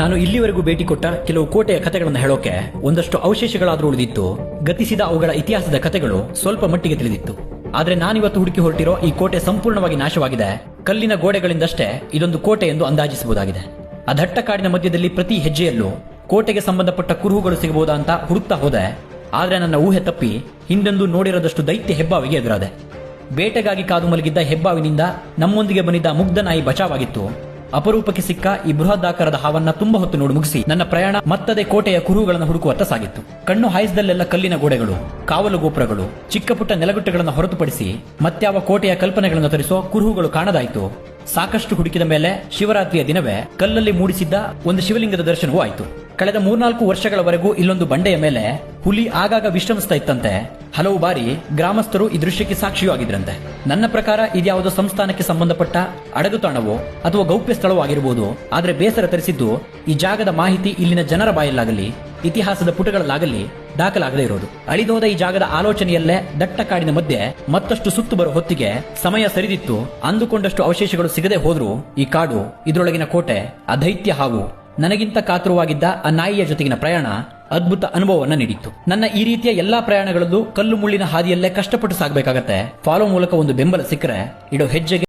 ನಾನು ಇಲ್ಲಿವರೆಗೂ ಭೇಟಿ ಕೊಟ್ಟ ಕೆಲವು ಕೋಟೆಯ ಕಥೆಗಳನ್ನು ಹೇಳೋಕೆ ಒಂದಷ್ಟು ಅವಶೇಷಗಳಾದರೂ ಉಳಿದಿತ್ತು. ಗತಿಸಿದ ಅವುಗಳ ಇತಿಹಾಸದ ಕಥೆಗಳು ಸ್ವಲ್ಪ ಮಟ್ಟಿಗೆ ತಿಳಿದಿತ್ತು. ಆದರೆ ನಾನಿವತ್ತು ಹುಡುಕಿ ಹೊರಟಿರೋ ಈ ಕೋಟೆ ಸಂಪೂರ್ಣವಾಗಿ ನಾಶವಾಗಿದೆ. ಕಲ್ಲಿನ ಗೋಡೆಗಳಿಂದಷ್ಟೇ ಇದೊಂದು ಕೋಟೆ ಎಂದು ಅಂದಾಜಿಸಬಹುದಾಗಿದೆ. ಆ ದಟ್ಟ ಕಾಡಿನ ಮಧ್ಯದಲ್ಲಿ ಪ್ರತಿ ಹೆಜ್ಜೆಯಲ್ಲೂ ಕೋಟೆಗೆ ಸಂಬಂಧಪಟ್ಟ ಕುರುಹುಗಳು ಸಿಗಬಹುದಾ ಅಂತ ಹುಡುಕ್ತಾ ಹೋದೆ. ಆದರೆ ನನ್ನ ಊಹೆ ತಪ್ಪಿ ಹಿಂದೆಂದೂ ನೋಡಿರದಷ್ಟು ದೈತ್ಯ ಹೆಬ್ಬಾವಿಗೆ ಎದುರಾದೆ. ಬೇಟೆಗಾಗಿ ಕಾದು ಮಲಗಿದ್ದ ಹೆಬ್ಬಾವಿನಿಂದ ನಮ್ಮೊಂದಿಗೆ ಬಂದಿದ್ದ ಮುಗ್ಧ ನಾಯಿ ಬಚಾವಾಗಿತ್ತು ಅಪರೂಪಕ್ಕೆ ಸಿಕ್ಕ ಈ ಬೃಹದಾಕಾರದ ಹಾವನ್ನ ತುಂಬಾ ಹೊತ್ತು ನೋಡಿ ಮುಗಿಸಿ. ನನ್ನ ಪ್ರಯಾಣ ಮತ್ತದೇ ಕೋಟೆಯ ಕುರುಹುಗಳನ್ನು ಹುಡುಕುವತ್ತ ಸಾಗಿತ್ತು. ಕಣ್ಣು ಹಾಯಿಸಿದಲ್ಲೆಲ್ಲ ಕಲ್ಲಿನ ಗೋಡೆಗಳು, ಕಾವಲು ಗೋಪುರಗಳು, ಚಿಕ್ಕ ಪುಟ್ಟ ನೆಲಗುಟ್ಟೆಗಳನ್ನು ಹೊರತುಪಡಿಸಿ ಮತ್ಯಾವ ಕೋಟೆಯ ಕಲ್ಪನೆಗಳನ್ನು ತರಿಸೋ ಕುರುಹುಗಳು ಕಾಣದಾಯಿತು. ಸಾಕಷ್ಟು ಹುಡುಕಿದ ಮೇಲೆ ಶಿವರಾತ್ರಿಯ ದಿನವೇ ಕಲ್ಲಲ್ಲಿ ಮೂಡಿಸಿದ್ದ ಒಂದು ಶಿವಲಿಂಗದ ದರ್ಶನವೂ ಆಯಿತು. ಕಳೆದ ಮೂರ್ನಾಲ್ಕು ವರ್ಷಗಳವರೆಗೂ ಇಲ್ಲೊಂದು ಬಂಡೆಯ ಮೇಲೆ ಹುಲಿ ಆಗಾಗ ವಿಶ್ರಮಿಸ್ತಾ ಇತ್ತಂತೆ. ಹಲವು ಬಾರಿ ಗ್ರಾಮಸ್ಥರು ಈ ದೃಶ್ಯಕ್ಕೆ ಸಾಕ್ಷಿಯೂ ಆಗಿದ್ರಂತೆ. ನನ್ನ ಪ್ರಕಾರ ಇದ್ಯಾವುದೋ ಸಂಸ್ಥಾನಕ್ಕೆ ಸಂಬಂಧಪಟ್ಟ ಅಡಗುತಾಣವೋ ಅಥವಾ ಗೌಪ್ಯ ಸ್ಥಳವೋ ಆಗಿರಬಹುದು ಆದರೆ ಬೇಸರ ತರಿಸಿದ್ದು ಈ ಜಾಗದ ಮಾಹಿತಿ ಇಲ್ಲಿನ ಜನರ ಬಾಯಲ್ಲಾಗಲಿ, ಇತಿಹಾಸದ ಪುಟಗಳಲ್ಲಾಗಲಿ ದಾಖಲಾಗದೇ ಇರೋದು. ಅಳಿದೋದ ಈ ಜಾಗದ ಆಲೋಚನೆಯಲ್ಲೇ ದಟ್ಟ ಕಾಡಿನ ಮಧ್ಯೆ ಮತ್ತಷ್ಟು ಸುತ್ತು ಬರುವ ಹೊತ್ತಿಗೆ ಸಮಯ ಸರಿದಿತ್ತು. ಅಂದುಕೊಂಡಷ್ಟು ಅವಶೇಷಗಳು ಸಿಗದೆ ಹೋದ್ರೂ ಈ ಕಾಡು ಇದರೊಳಗಿನ ಕೋಟೆ ಅದೈತ್ಯ ಹಾವು, ನನಗಿಂತ ಕಾತುರವಾಗಿದ್ದ ಆ ನಾಯಿಯ ಜೊತೆಗಿನ ಪ್ರಯಾಣ ಅದ್ಭುತ ಅನುಭವವನ್ನ ನೀಡಿತ್ತು. ನನ್ನ ಈ ರೀತಿಯ ಎಲ್ಲಾ ಪ್ರಯಾಣಗಳಲ್ಲೂ ಕಲ್ಲು ಮುಳ್ಳಿನ ಹಾದಿಯಲ್ಲೇ ಕಷ್ಟಪಟ್ಟು ಸಾಗಬೇಕಾಗತ್ತೆ. ಫಾಲೋ ಮೂಲಕ ಒಂದು ಬೆಂಬಲ ಸಿಕ್ಕರೆ, ಇಡೋ ಹೆಜ್ಜೆಗೆ